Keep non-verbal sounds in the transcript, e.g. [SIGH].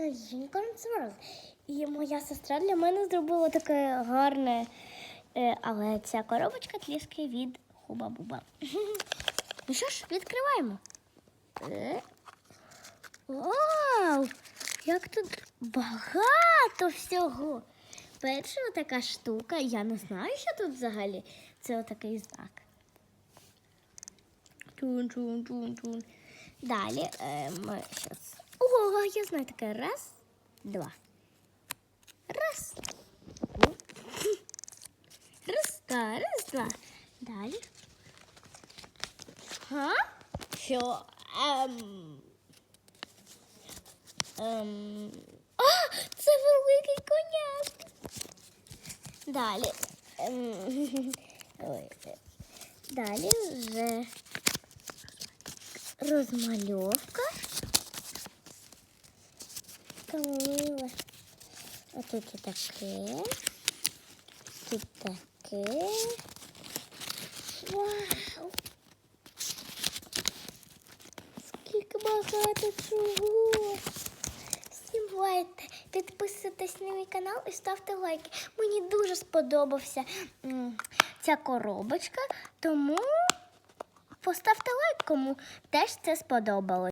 коробочка Unicorn Swirl. І моя сестра для мене зробила таке гарне, е, але ця коробочка трішки від Хуба-Буба. [LAUGHS] Ну що ж, відкриваємо. Е. Вау! Як тут багато всього. Перша така штука, я не знаю, що тут взагалі. Це отакий знак. Тун-тун-тун-тун. Далі е, ми щас. О, я знаю таке. Раз, два. Раз. Раз, два, раз, два. Далі. Га? Що? Ем... Ем... А, це великий коняк. Далі. Ем... Ой. е, Далі вже розмальовка. Камила. А тут і таке. Тут таке. Вау! Скільки багато чого. Всім підписуйтесь на мій канал і ставте лайки. Мені дуже сподобався ця коробочка, тому поставте лайк, кому теж це сподобалось.